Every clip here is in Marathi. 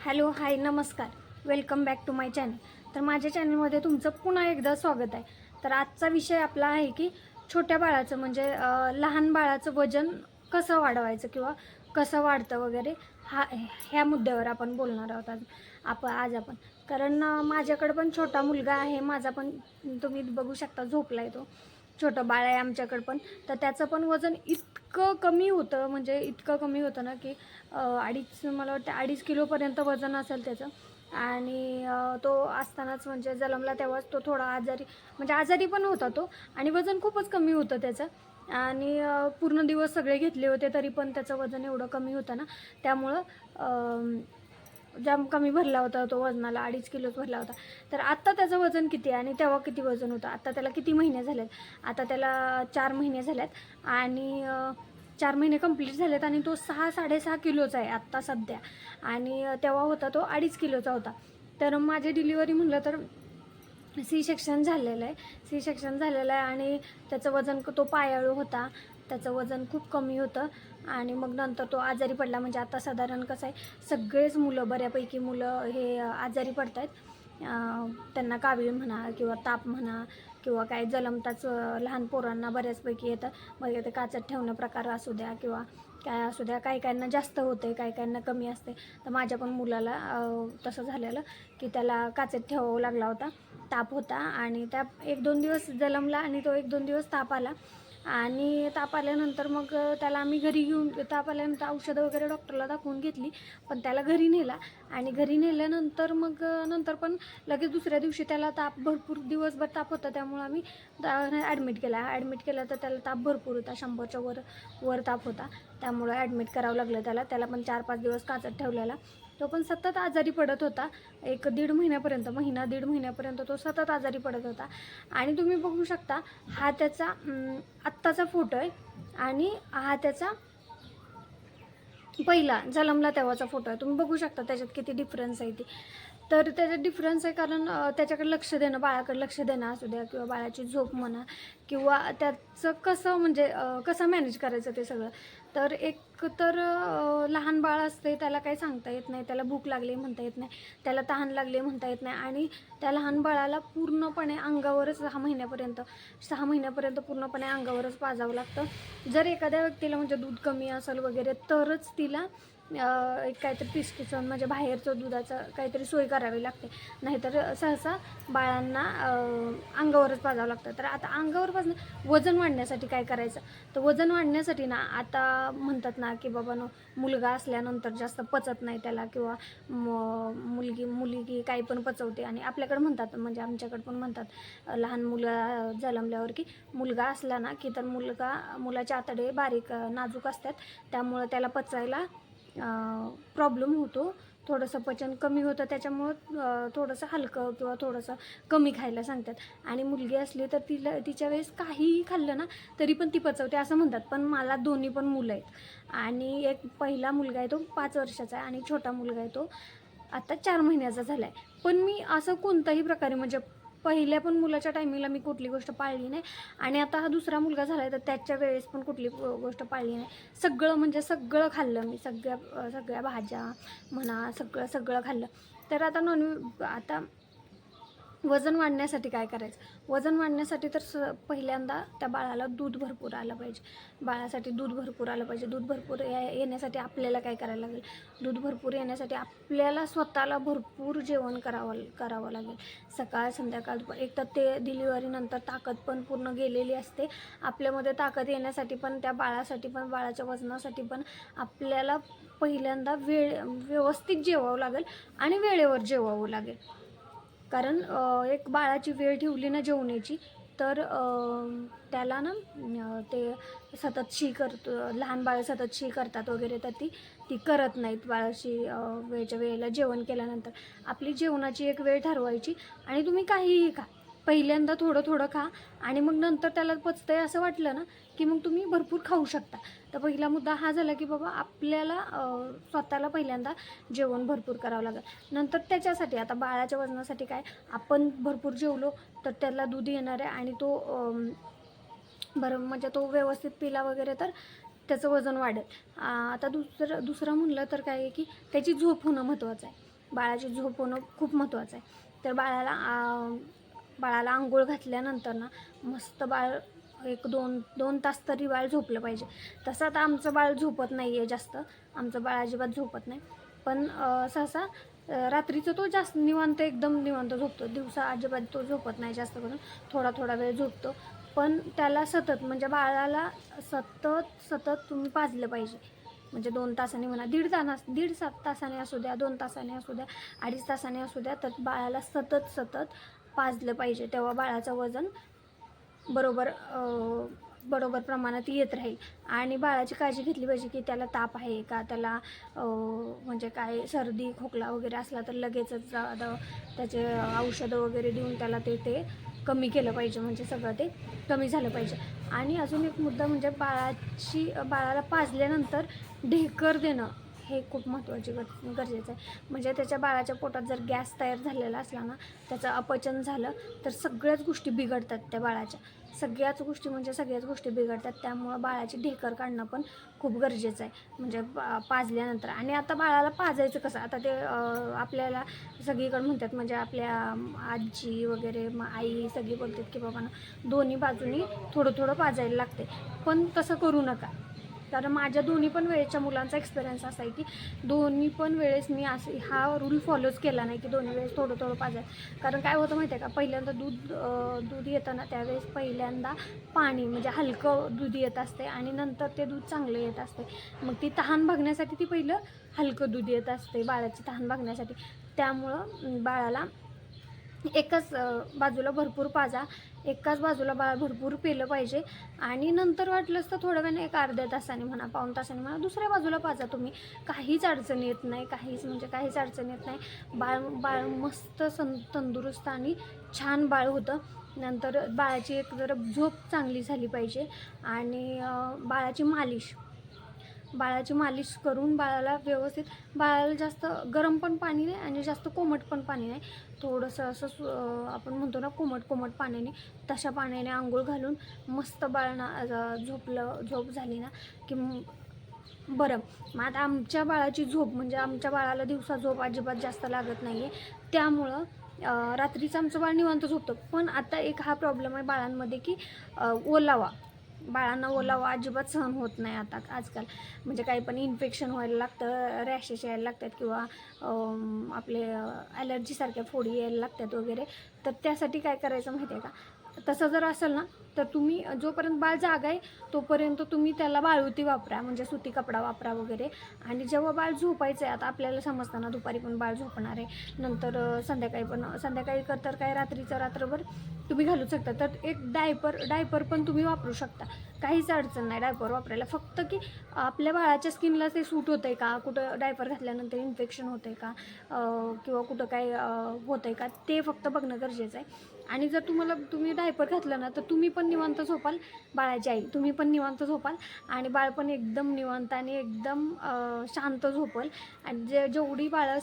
हॅलो हाय नमस्कार. Welcome back to my channel तर माझ्या चॅनलमध्ये तुमचं पुन्हा एकदा स्वागत आहे. तर आजचा विषय आपला आहे की छोट्या बाळाचं म्हणजे लहान बाळाचं वजन कसं वाढवायचं किंवा कसं वाढतं वगैरे हा ह्या मुद्द्यावर आपण बोलणार आहोत आज. आप आज आपण. कारण माझ्याकडं पण छोटा मुलगा आहे माझा पण तुम्ही बघू शकता झोपला आहे तो. छोटं बाळ आहे आमच्याकडं पण. तर त्याचं पण वजन इतकं कमी होतं म्हणजे इतकं कमी होतं ना की अडीच मला वाटतं अडीच किलोपर्यंत वजन असेल त्याचं. आणि तो असतानाच म्हणजे जन्मला तेव्हाच तो थोडा आजारी म्हणजे आजारी पण होता तो आणि वजन खूपच कमी होतं त्याचं. आणि पूर्ण दिवस सगळे घेतले होते तरी पण त्याचं वजन एवढं कमी होतं ना. त्यामुळं जाम कमी भरला होता तो वजनाला अडीच किलोच भरला होता. तर आत्ता त्याचं वजन किती आहे आणि तेव्हा किती वजन होतं? आत्ता त्याला किती महिने झालेत? आता त्याला चार महिने झालेत. आणि चार महिने कंप्लीट झालेत आणि तो सहा साडेसहा किलोचा आहे आत्ता सध्या. आणि तेव्हा होता तो अडीच किलोचा होता. तर माझी डिलिव्हरी म्हणलं तर सी सेक्शन झालेलं आहे. सी सेक्शन झालेलं आहे आणि त्याचं वजन तो पायाळू होता. त्याचं वजन खूप कमी होतं. आणि मग नंतर तो आजारी पडला. म्हणजे आता साधारण कसं आहे सगळेच मुलं बऱ्यापैकी मुलं हे आजारी पडत आहेत त्यांना कावीळ म्हणा किंवा ताप म्हणा किंवा काय जलमताच लहान पोरांना बऱ्याचपैकी येतं. मग ते काचत ठेवणं प्रकार असू द्या किंवा काय असू द्या काही काहींना जास्त होते काही काहींना कमी असते तर माझ्या पण मुलाला तसं झालेलं की त्याला काचेत ठेवावं लागला होता. ताप होता आणि त्या एक दोन दिवस जलमला आणि तो एक दोन दिवस ताप आला. आणि ताप आल्यानंतर मग त्याला आम्ही घरी घेऊन ताप आल्यानंतर औषधं वगैरे डॉक्टरला दाखवून घेतली पण त्याला घरी नेला. आणि घरी नेल्यानंतर मग नंतर पण लगेच दुसऱ्या दिवशी त्याला ताप भरपूर दिवसभर ताप होता. त्यामुळे आम्ही ॲडमिट केला. ॲडमिट केला तर त्याला ताप भरपूर होता. शंभरच्या वर वर ताप होता. त्यामुळं ॲडमिट करावं लागलं त्याला. त्याला पण चार पाच दिवस काचत ठेवलेला. तो पण सतत आजारी पडत होता. एक दीड महिन्यापर्यंत महिना दीड महिन्यापर्यंत तो सतत आजारी पडत होता. आणि तुम्ही बघू शकता हा त्याचा आत्ताचा फोटो आहे. आणि हा त्याचा पहिला जलमला तेव्हाचा फोटो आहे. तुम्ही बघू शकता त्याच्यात किती डिफरन्स आहे ती. तर त्याच्यात डिफरन्स आहे कारण त्याच्याकडे लक्ष देणं बाळाकडे लक्ष देणं असू द्या किंवा बाळाची झोप म्हणा किंवा त्याचं कसं म्हणजे कसं मॅनेज करायचं ते सगळं. तर एक तर लहान बाळ असते त्याला काही सांगता येत नाही त्याला भूक लागली म्हणता येत नाही त्याला तहान लागली म्हणता येत नाही आणि त्या लहान बाळाला पूर्णपणे अंगावरच सहा महिन्यापर्यंत सहा महिन्यापर्यंत पूर्णपणे अंगावरच पाजावं लागतं. जर एखाद्या व्यक्तीला म्हणजे दूध कमी असेल वगैरे तरच तिला एक काहीतरी पिस्टीचं म्हणजे बाहेरचं दुधाचं काहीतरी सोय करावी लागते. नाहीतर सहसा बाळांना अंगावरच पाजावं लागतं. तर आता अंगावर पाजणं वजन वाढण्यासाठी काय करायचं? तर वजन वाढण्यासाठी ना आता म्हणतात ना की बाबा न मुलगा असल्यानंतर जास्त पचत नाही त्याला किंवा म- मुलगी मुलगी काही पण पचवते. आणि आपल्याकडे म्हणतात म्हणजे आमच्याकडे पण म्हणतात लहान मुलं जन्मल्यावर की मुलगा असला ना की तर मुलगा मुलाचे आतडे बारीक नाजूक असतात. त्यामुळं त्याला पचायला प्रॉब्लेम होतो. थोडंसं पचन कमी होतं त्याच्यामुळं थोडंसं हलकं किंवा थोडंसं कमी खायला सांगतात. आणि मुलगी असली तर तिला तिच्या वेळेस काहीही खाल्लं ना तरी पण ती पचवते असं म्हणतात. पण मला दोन्ही पण मुलं आहेत. आणि एक पहिला मुलगा आहे तो पाच वर्षाचा आहे आणि छोटा मुलगा आहे तो आत्ता चार महिन्याचा झाला आहे पण मी असं कोणत्याही प्रकारे म्हणजे पहिल्या पण मुलाच्या टायमिंगला मी कुठली गोष्ट पाळली नाही. आणि आता हा दुसरा मुलगा झाला आहे तर त्याच्या वेळेस पण कुठली गोष्ट पाळली नाही. सगळं म्हणजे सगळं खाल्लं मी सगळ्या सगळ्या भाज्या म्हणा सगळं सगळं खाल्लं. तर आता नॉन आता वजन वाढण्यासाठी काय करायचं? वजन वाढण्यासाठी तर स पहिल्यांदा त्या बाळाला दूध भरपूर आलं पाहिजे. बाळासाठी दूध भरपूर आलं पाहिजे. दूध भरपूर या- येण्यासाठी आपल्याला काय करायला लागेल? दूध भरपूर येण्यासाठी आपल्याला स्वतःला भरपूर जेवण करावं करावं लागेल. सकाळ संध्याकाळ एक तर ते डिलिव्हरीनंतर ताकद पण पूर्ण गेलेली असते. आपल्यामध्ये ताकद येण्यासाठी पण त्या बाळासाठी पण बाळाच्या वजनासाठी पण आपल्याला पहिल्यांदा वेळ व्यवस्थित जेवावं लागेल आणि वेळेवर जेवावं लागेल. कारण एक बाळाची वेळ ठेवली ना जेवण्याची तर त्याला ना ते सतत शी करतो लहान बाळ सतत शी करतात वगैरे तर ती ती करत नाहीत बाळाशी वेळच्या वेळेला जेवण केल्यानंतर. आपली जेवणाची एक वेळ ठरवायची आणि तुम्ही काहीही खा. पहिल्यांदा थोडं थोडं खा आणि मग नंतर त्याला पचतंय असं वाटलं ना की मग तुम्ही भरपूर खाऊ शकता. तर पहिला मुद्दा हा झाला की बाबा आपल्याला स्वतःला पहिल्यांदा जेवण भरपूर करावं लागेल. नंतर त्याच्यासाठी आता बाळाच्या वजनासाठी काय आपण भरपूर जेवलो तर त्याला दूध येणार आहे आणि तो बरं म्हणजे तो व्यवस्थित पिला वगैरे तर त्याचं वजन वाढेल. आता दुसरं दुसरं म्हणलं तर काय आहे की त्याची झोप होणं महत्त्वाचं आहे. बाळाची झोप होणं खूप महत्त्वाचं आहे. तर बाळाला बाळाला आंघोळ घातल्यानंतर ना मस्त बाळ एक दोन दोन तास तरी बाळ झोपलं पाहिजे. तसं आता आमचं बाळ झोपत नाही आहे जास्त. आमचं बाळ अजिबात झोपत नाही. पण सहसा रात्रीचं तो जास्त निवांत एकदम निवांत झोपतो. दिवसा अजिबात तो झोपत नाही जास्त करून. थोडा थोडा वेळ झोपतो. पण त्याला सतत म्हणजे बाळाला सतत सतत तुम्ही पाजलं पाहिजे. म्हणजे दोन तासांनी म्हणा दीड तास दीड सात तासाने असू द्या दोन तासाने असू द्या अडीच तासाने असू द्या तर बाळाला सतत सतत पाजलं पाहिजे तेव्हा बाळाचं वजन बरोबर बरोबर प्रमाणात येत राहील. आणि बाळाची काळजी घेतली पाहिजे की त्याला ताप आहे का? त्याला म्हणजे काय सर्दी खोकला वगैरे असला तर लगेचच त्याचे औषधं वगैरे देऊन त्याला ते ते कमी केलं पाहिजे म्हणजे सगळं ते कमी झालं पाहिजे. आणि अजून एक मुद्दा म्हणजे बाळाची बाळाला पाजल्यानंतर ढेकर देणं. हे खूप महत्त्वाचे गर गरजेचं आहे. म्हणजे त्याच्या बाळाच्या पोटात जर गॅस तयार झालेला असला ना त्याचं अपचन झालं तर सगळ्याच गोष्टी बिघडतात त्या बाळाच्या. सगळ्याच गोष्टी म्हणजे सगळ्याच गोष्टी बिघडतात. त्यामुळं बाळाची ढेकर काढणं पण खूप गरजेचं आहे. म्हणजे पाजल्यानंतर. आणि आता बाळाला पाजायचं कसं? आता ते आपल्याला सगळीकडे म्हणतात म्हणजे आपल्या आजी वगैरे आई सगळी बोलतात की बाबा ना दोन्ही बाजूनी थोडं थोडं पाजायला लागते पण तसं करू नका. कारण माझ्या दोन्ही पण वेळेच्या मुलांचा एक्सपिरियन्स असा आहे की दोन्ही पण वेळेस मी असं हा रूल फॉलोच केला नाही की दोन्ही वेळेस थोडं थोडं पाहिजे कारण काय होतं माहिती आहे का? पहिल्यांदा दूध दूध येताना त्यावेळेस पहिल्यांदा पाणी म्हणजे हलकं दूध येत असते आणि नंतर ते दूध चांगलं येत असते मग ती तहान भागण्यासाठी ती पहिलं हलकं दूध येत असते बाळाची तहान भागण्यासाठी. त्यामुळं बाळाला एकाच बाजूला भरपूर पाजा एकाच बाजूला बाळ भरपूर पेलं पाहिजे. आणि नंतर वाटलंच तर थोड्या वेळाने एक अर्ध्या तासाने म्हणा पाऊण तासाने म्हणा दुसऱ्या बाजूला पाजा तुम्ही. काहीच अडचण येत नाही काहीच म्हणजे काहीच अडचण येत नाही. बाळ बाळ मस्त सं तंदुरुस्त आणि छान बाळ होतं. नंतर बाळाची एक जरा झोप चांगली झाली पाहिजे. आणि बाळाची मालिश. बाळाची मालिश करून बाळाला व्यवस्थित बाळाला जास्त गरम पण पाणी नाही आणि जास्त कोमट पण पाणी नाही. थोडंसं असं सु- आपण म्हणतो ना कोमट कोमट पाण्याने तशा पाण्याने आंघोळ घालून मस्त बाळांना झोपलं झोप झाली ना की बरं. मग आता आमच्या बाळाची झोप म्हणजे आमच्या बाळाला दिवसा झोप अजिबात जास्त लागत नाही आहे त्यामुळं रात्रीचं आमचं बाळ निवांत झोपतं. पण आता एक हा प्रॉब्लेम आहे बाळांमध्ये की ओलावा. बाळांना ओलावा अजिबात सहन होत नाही आता आजकाल. म्हणजे काही पण इन्फेक्शन व्हायला लागतं रॅशेस यायला लागतात किंवा आपले ॲलर्जीसारख्या फोडी यायला लागतात वगैरे. तर त्यासाठी काय करायचं माहिती आहे का? तसं जर असेल ना तर तुम्ही जोपर्यंत बाळ जागा आहे तोपर्यंत तुम्ही त्याला बाळुती वापरा म्हणजे सुती कपडा वापरा वगैरे. आणि जेव्हा बाळ झोपायचं आहे आता आपल्याला समजताना दुपारी पण बाळ झोपणार आहे. नंतर संध्याकाळी पण संध्याकाळी कर तर काय रात्रीचं रात्रभर तुम्ही घालू शकता. तर एक डायपर डायपर पण तुम्ही वापरू शकता. काहीच अडचण नाही डायपर वापरायला. फक्त की आपल्या बाळाच्या स्किनला ते सूट होतं आहे का? कुठं डायपर घातल्यानंतर इन्फेक्शन होतं आहे का किंवा कुठं काय होतं आहे का? ते फक्त बघणं गरजेचं आहे. आणि जर तुम्हाला तुम्ही डायपर घातलं ना तर तुम्ही पण निवांत झोपाल. बाळाची आई तुम्ही पण निवांत झोपाल आणि बाळ पण एकदम निवांत आणि एकदम शांत झोपल. आणि जे जेवढी बाळं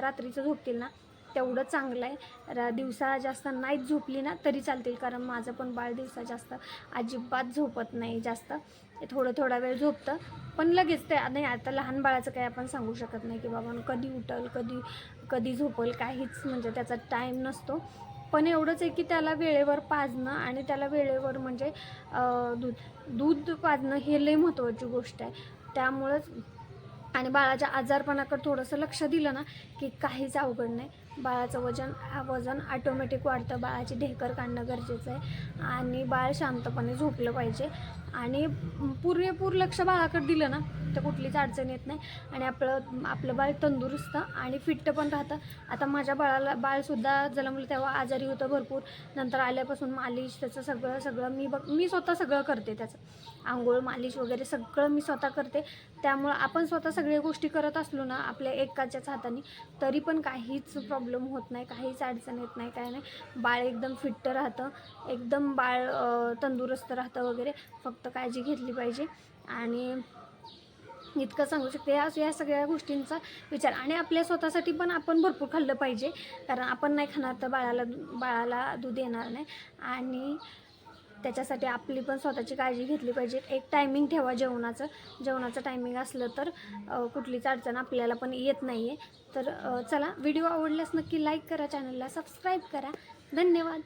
रात्रीचं झोपतील ना तेवढं चांगलं आहे. दिवसा जास्त नाहीत झोपली ना तरी चालतील. कारण माझं पण बाळ दिवसा जास्त अजिबात झोपत नाही जास्त. ते थोडं थोडा वेळ झोपतं. पण लगेच ते नाही आता लहान बाळाचं काही आपण सांगू शकत नाही की बाबा कधी उठल कधी कधी झोपल. काहीच म्हणजे त्याचा टाईम नसतो. पण एवढंच आहे की त्याला वेळेवर पाजणं आणि त्याला वेळेवर म्हणजे दूध दूध पाजणं हे लई महत्त्वाची गोष्ट आहे. त्यामुळंच आणि बाळाच्या आजारपणाकडे थोडंसं लक्ष दिलं ना की काहीच अवघड नाही. बाळाचं वजन वजन ऑटोमॅटिक वाढतं. बाळाची ढेकर काढणं गरजेचं आहे. आणि बाळ शांतपणे झोपलं पाहिजे. आणि पुरेपूर लक्ष बाळाकडे दिलं ना तर कुठलीच अडचण येत नाही. आणि आपलं आपलं बाळ तंदुरुस्त आणि फिट्ट पण राहतं. आता माझ्या बाळाला बाळसुद्धा जन्मलं तेव्हा आजारी होतं भरपूर. नंतर आल्यापासून मालिश त्याचं सगळं सगळं मी बघ मी स्वतः सगळं करते त्याचं. आंघोळ मालिश वगैरे सगळं मी स्वतः करते. त्यामुळं आपण स्वतः सगळ्या गोष्टी करत असलो ना आपल्या एकाच्याच हाताने तरी पण काहीच प्रॉब्लेम प्रॉब्लेम होत नाही काहीच अडचण येत नाही काय नाही. बाळ एकदम फिट्ट राहतं एकदम बाळ तंदुरुस्त राहतं वगैरे. फक्त काळजी घेतली पाहिजे. आणि इतकं सांगू शकते या या सगळ्या गोष्टींचा विचार. आणि आपल्या स्वतःसाठी पण आपण भरपूर खाल्लं पाहिजे. कारण आपण नाही खाणार तर बाळाला बाळाला दूध येणार नाही. आणि त्याच्यासाठी आपली पण स्वतःची काळजी घेतली पाहिजे. एक टायमिंग ठेवा जेवणाचं. जेवणाचं टायमिंग असलं तर कुठलीच अडचण आपल्याला पण येत नाही आहे तर चला व्हिडिओ आवडल्यास नक्की लाईक करा चॅनलला सबस्क्राईब करा. धन्यवाद.